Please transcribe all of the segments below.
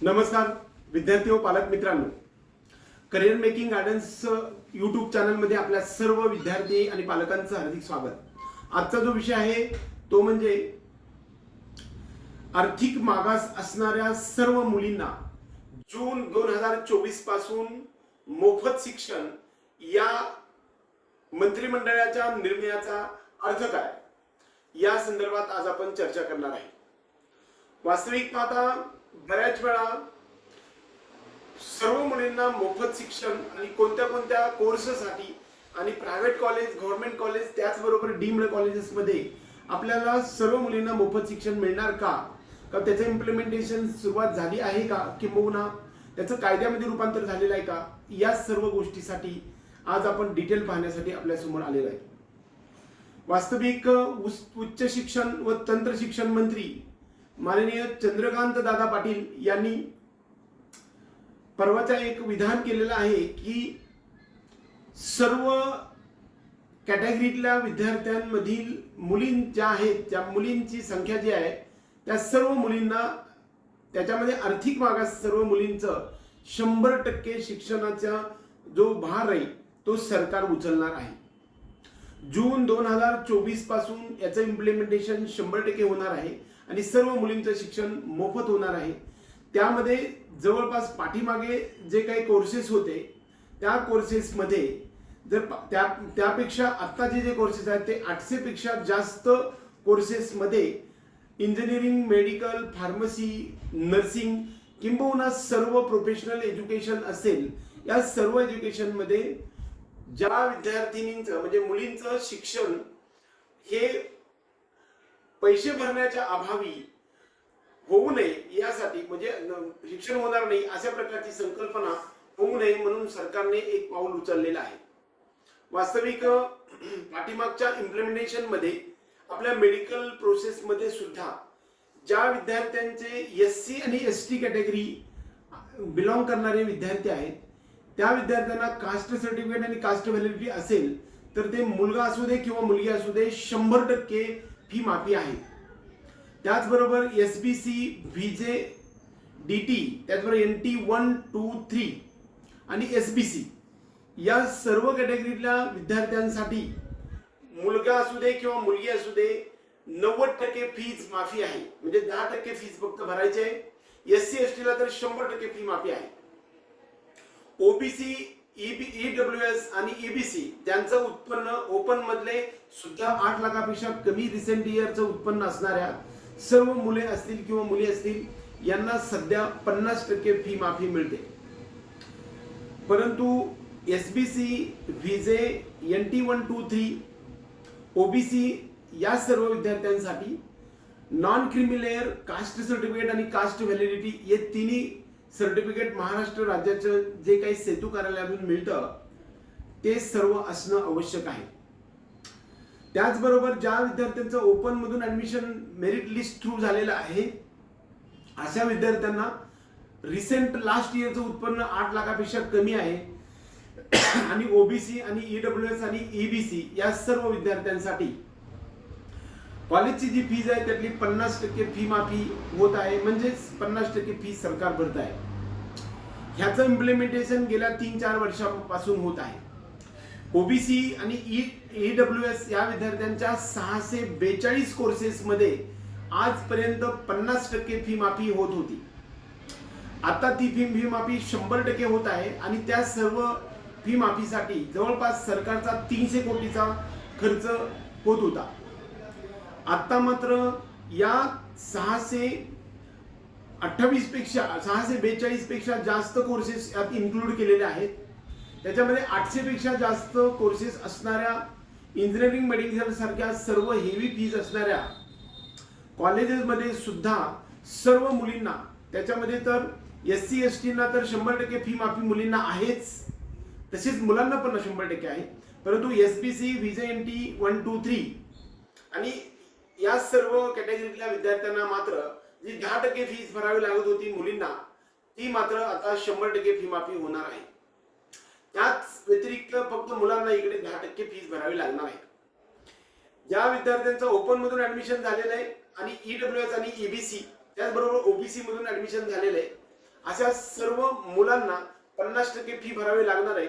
नमस्कार विद्यार्थी व पालक मित्रांनो. करिअर मेकिंग गार्डन्स युट्यूब चॅनलमध्ये आपल्या सर्व विद्यार्थी आणि पालकांचं हार्दिक स्वागत. आजचा जो विषय आहे तो म्हणजे आर्थिक मागास असणाऱ्या सर्व मुलींना जून दोन हजार चोवीसपासून मोफत शिक्षण या मंत्रिमंडळाच्या निर्णयाचा अर्थ काय? या संदर्भात आज आपण चर्चा करणार आहे. वास्तविक पाहता बऱ्याच वेळा सर्व मुलींना मोफत शिक्षण आणि कोणत्या कोणत्या कोर्ससाठी आणि प्रायव्हेट कॉलेज गव्हर्नमेंट कॉलेज त्याचबरोबर डीम्ड कॉलेजेसमध्ये आपल्याला सर्व मुलींना मोफत शिक्षण मिळणार का? का त्याचं इम्प्लिमेंटेशन सुरुवात झाली आहे का? किंबहुना त्याचं कायद्यामध्ये रूपांतर झालेलं आहे का? या सर्व गोष्टीसाठी आज आपण डिटेल पाहण्यासाठी आपल्यासमोर आलेलो आहे. वास्तविक उच्च शिक्षण व तंत्र शिक्षण मंत्री माननीय चंद्रकांत दादा पाटील यांनी परवाचा एक विधान केलेलं आहे की सर्व कॅटेगरीतल्या विद्यार्थ्यांमधील मुलीं ज्या आहेत त्या मुलींची संख्या जी आहे त्या सर्व मुलींना त्याच्यामध्ये आर्थिक मागास सर्व मुलींचं शंभर टक्के शिक्षणाचा जो भार आहे तो सरकार उचलणार आहे. जून दोन हजार चोवीसपासून याचं इम्प्लिमेंटेशन शंभर टक्के होणार आहे आणि सर्व मुलींचं शिक्षण मोफत होणार आहे. त्यामध्ये जवळपास पाठीमागे जे काही कोर्सेस होते त्या कोर्सेसमध्ये जर त्या त्यापेक्षा आत्ताचे जे कोर्सेस आहेत ते आठशेपेक्षा जास्त कोर्सेसमध्ये इंजिनिअरिंग मेडिकल फार्मसी नर्सिंग किंबहुना सर्व प्रोफेशनल एज्युकेशन असेल या सर्व एज्युकेशनमध्ये ज्या विद्यार्थिनींचं म्हणजे मुलींचं शिक्षण हे पैसे भरण्याच्या अभावी होऊ नये यासाठी म्हणजे शिक्षण होणार नाही अशा प्रकारची संकल्पना होऊ नये म्हणून सरकारने एक पाऊल उचललेलं आहे. वास्तविक पाठीमागच्या इम्प्लिमेंटेशनमध्ये आपल्या मेडिकल प्रोसेसमध्ये सुद्धा ज्या विद्यार्थ्यांचे एस सी आणि एस टी कॅटेगरी बिलॉंग करणारे विद्यार्थी आहेत त्या विद्यार्थ्यांना कास्ट सर्टिफिकेट आणि कास्ट व्हॅलिडिटी असेल तर ते मुलगा असू दे किंवा मुलगी असू दे शंभर टक्के फी माफी आहे. त्याचबरोबर S B C V J D T त्याचबरोबर N T one two three आणि एस बी सी या सर्व कॅटेगरीतल्या विद्यार्थ्यांसाठी मुलगा असू दे किंवा मुलगी असू दे नव्वद टक्के फीज माफी आहे. म्हणजे दहा टक्के फीज फक्त भरायचे. एस सी एस टीला तर शंभर टक्के फी माफी आहे. ओबीसी ईडब्ल्यू एस आणि ईबीसी ज्यांचं उत्पन्न ओपन मधले सुद्धा आठ लाखापेक्षा कमी रिसेंट इयरचं उत्पन्न असणाऱ्या सर्व मुले असतील किंवा मुली असतील यांना सध्या पन्नास टक्के फी माफी मिळते. परंतु S B C VJ N T one two three OBC या सर्व विद्यार्थ्यांसाठी non creamy layer caste certificate आणि कास्ट व्हॅलिडिटी हे तिन्ही सर्टिफिकेट महाराष्ट्र राज्याचं जे काही सेतू कार्यालयातून मिळतं ते सर्व असणं आवश्यक आहे. त्याचबरोबर ज्या विद्यार्थ्यांचं ओपन मधून ऍडमिशन मेरिट लिस्ट थ्रू झालेलं आहे अशा विद्यार्थ्यांना रिसेंट लास्ट इयरचं उत्पन्न आठ लाखापेक्षा कमी आहे. आणि ओबीसी आणि ईडब्ल्यू एस आणि ईबीसी या सर्व विद्यार्थ्यांसाठी कॉलेजची जी फीज आहे त्यातली पन्नास टक्के फी माफी होत आहे. म्हणजेच पन्नास टक्के फी सरकार भरत आहे. ह्याचं इम्प्लिमेंटेशन गेल्या तीन चार वर्षापासून होत आहे. ओबीसी आणि ई ईडब्ल्यू एस या विद्यार्थ्यांच्या सहाशे बेचाळीस कोर्सेसमध्ये आजपर्यंत पन्नास टक्के फी माफी होत होती. आता ती फी फी माफी शंभर टक्के होत आहे आणि त्या सर्व फी माफीसाठी जवळपास सरकारचा तीनशे कोटीचा खर्च होत होता. आत्ता मात्र या सहाशे अठ्ठावीसपेक्षा सहाशे बेचाळीसपेक्षा जास्त कोर्सेस यात इन्क्लूड केलेले आहेत. त्याच्यामध्ये आठशे पेक्षा जास्त कोर्सेस असणाऱ्या इंजिनिअरिंग मेडिकल सारख्या सर्व हेवी फीज असणाऱ्या कॉलेजेसमध्ये सुद्धा सर्व मुलींना त्याच्यामध्ये तर एस सी एस टीना तर शंभर टक्के फी माफी मुलींना आहेच. तसेच मुलांना पण शंभर टक्के आहे. परंतु S B C VJ N T one two three आणि या सर्व कॅटेगरीतल्या विद्यार्थ्यांना मात्र जी दहा टक्के फीज भरावी लागत होती मुलींना ती मात्र आता शंभर टक्के फी माफी होणार आहे. त्याच व्यतिरिक्त फक्त मुलांना इकडे दहा टक्के फीज भरावी लागणार आहे. ज्या विद्यार्थ्यांचं ओपन मधून ऍडमिशन झालेलं आहे आणि ईडब्ल्यू एस आणि ईबीसी त्याचबरोबर ओबीसी मधून ऍडमिशन झालेलं आहे अशा सर्व मुलांना पन्नास टक्के फी भरावी लागणार आहे.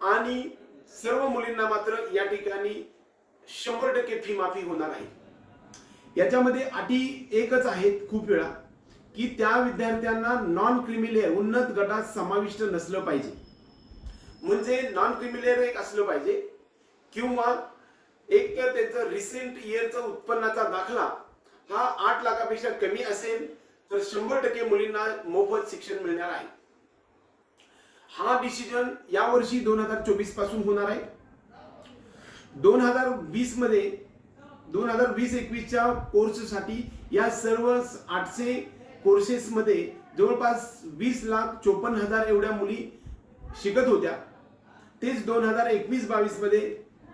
आणि सर्व मुलींना मात्र या ठिकाणी शंभर टक्के फी माफी होणार आहे. याच्यामध्ये अटी एकच आहेत खूप वेळा की त्या विद्यार्थ्यांना नॉन क्रिमिलेअर उन्नत गटात समाविष्ट नसलं पाहिजे. म्हणजे नॉन क्रिमिलेअर एक असलं पाहिजे किंवा एक तर त्यांचं रिसेंट इयरचा उत्पन्नाचा दाखला हा आठ लाखापेक्षा कमी असेल तर शंभर टक्के मुलींना मोफत शिक्षण मिळणार आहे. हा डिसिजन यावर्षी दोन हजार चोवीसपासून होणार आहे. दोन हजार वीसमध्ये दोन हजार वीस एकवीसच्या कोर्ससाठी या सर्व आठशे कोर्सेसमध्ये जवळपास वीस लाख चोपन्न हजार एवढ्या मुली शिकत होत्या. तेच दोन हजार एकवीस बावीसमध्ये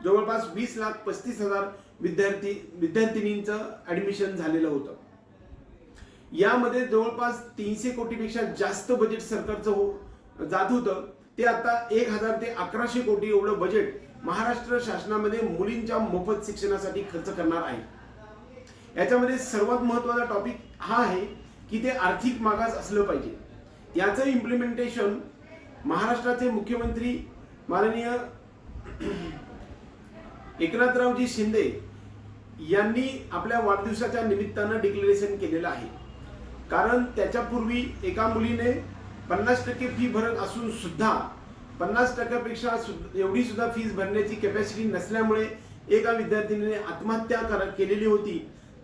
जवळपास वीस लाख पस्तीस हजार विद्यार्थी विद्यार्थिनींचं ऍडमिशन झालेलं होतं. यामध्ये जवळपास तीनशे कोटीपेक्षा जास्त बजेट सरकारचं हो जात होतं. ते आता एक हजार ते अकराशे कोटी एवढं बजेट महाराष्ट्र शासनामध्ये मुलींच्या मोफत शिक्षणासाठी खर्च करणार आहे. याच्यामध्ये सर्वात महत्त्वाचा टॉपिक हा आहे की ते आर्थिक मागास असलं पाहिजे. याचं इम्प्लिमेंटेशन महाराष्ट्राचे मुख्यमंत्री माननीय एकनाथरावजी शिंदे यांनी आपल्या वाढदिवसाच्या निमित्तानं डिक्लेरेशन केलेलं आहे. कारण त्याच्यापूर्वी एका मुलीने पन्नास टक्के फी भरत असून सुद्धा पन्नास टक्क्यापेक्षा एवढी सुद्धा फीज भरण्याची कॅपॅसिटी नसल्यामुळे एका विद्यार्थिनीने आत्महत्या कर केलेली होती.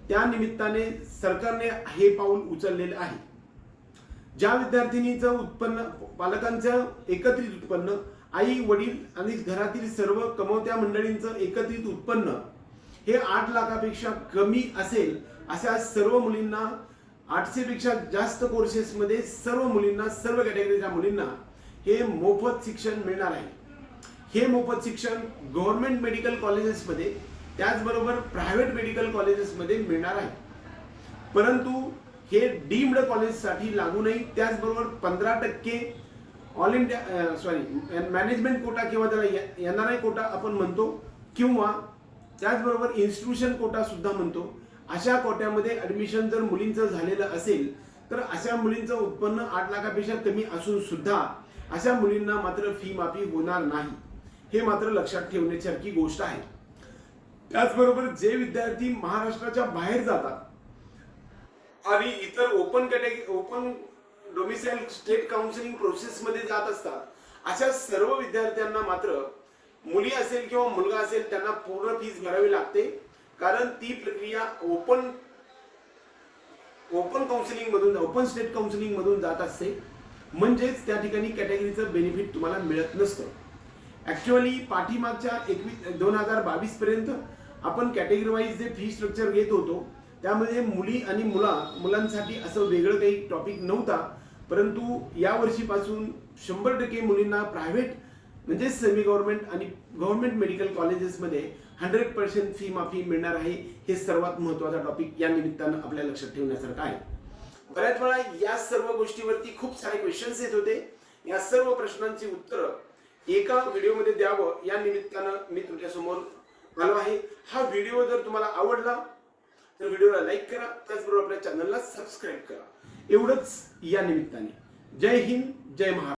त्या निमित्ताने सरकारने हे पाऊल उचललेलं आहे. ज्या विद्यार्थिनीचं उत्पन्न पालकांचं एकत्रित उत्पन्न आई वडील आणि घरातील सर्व कमवत्या मंडळींचं एकत्रित उत्पन्न हे आठ लाखापेक्षा कमी असेल अशा सर्व मुलींना आठशेपेक्षा जास्त कोर्सेसमध्ये सर्व मुलींना सर्व कॅटेगरीच्या मुलींना हे मोफत शिक्षण मिळणार आहे. हे मोफत शिक्षण गव्हर्नमेंट मेडिकल कॉलेजेसमध्ये त्याचबरोबर प्रायव्हेट मेडिकल कॉलेजेसमध्ये मिळणार आहे. परंतु हे डीम्ड कॉलेजसाठी लागू नाही त्याचबरोबर पंधरा टक्के all India sorry management quota किंवा त्याला एन आर आय कोटा आपण म्हणतो किंवा त्याचबरोबर इन्स्टिट्यूशन कोटा सुद्धा म्हणतो. अशा कोट्यामध्ये ॲडमिशन जर मुलींचं झालेलं असेल तर अशा मुलींचं उत्पन्न आठ लाखापेक्षा कमी असून सुद्धा अशा मुलींना मात्र फी माफी होणार नाही. हे मात्र लक्षात ठेवण्यासारखी गोष्ट आहे. त्याचबरोबर जे विद्यार्थी महाराष्ट्राच्या बाहेर जातात आणि इतर open category open domicile state counselling प्रोसेसमध्ये जात असतात अशा सर्व विद्यार्थ्यांना मात्र मुली असेल किंवा मुलगा असेल त्यांना पूर्ण फीज भरावी लागते. कारण ती प्रक्रिया ओपन ओपन काउन्सिलिंग मधून ओपन स्टेट काउन्सिलिंग मधून जात असते. म्हणजेच त्या ठिकाणी कॅटेगरीचं बेनिफिट तुम्हाला मिळत नसतं. ऍक्च्युअली पाठीमागच्या एकवीस दोन हजार बावीस पर्यंत आपण कॅटेगरी वाईज जे फी स्ट्रक्चर घेत होतो त्यामध्ये मुली आणि मुला मुलांसाठी असं वेगळं काही टॉपिक नव्हता. परंतु या वर्षीपासून शंभर टक्के मुलींना प्रायव्हेट म्हणजे सेमी गव्हर्नमेंट आणि गव्हर्नमेंट मेडिकल कॉलेजेसमध्ये हंड्रेड पर्सेंट फी माफी मिळणार आहे हे सर्वात महत्त्वाचा टॉपिक या निमित्तानं आपल्या लक्षात ठेवण्यासारखं आहे. बऱ्याच वेळा या सर्व गोष्टीवरती खूप सारे क्वेश्चन्स येत होते. या सर्व प्रश्नांची उत्तरं एका व्हिडिओमध्ये द्यावं. या निमित्तानं मी तुमच्यासमोर आलो आहे. हा व्हिडिओ जर तुम्हाला आवडला तर व्हिडिओला लाईक करा. त्याचबरोबर आपल्या चॅनलला सबस्क्राईब करा. एवढंच या निमित्ताने. जय हिंद जय महाराष्ट्र.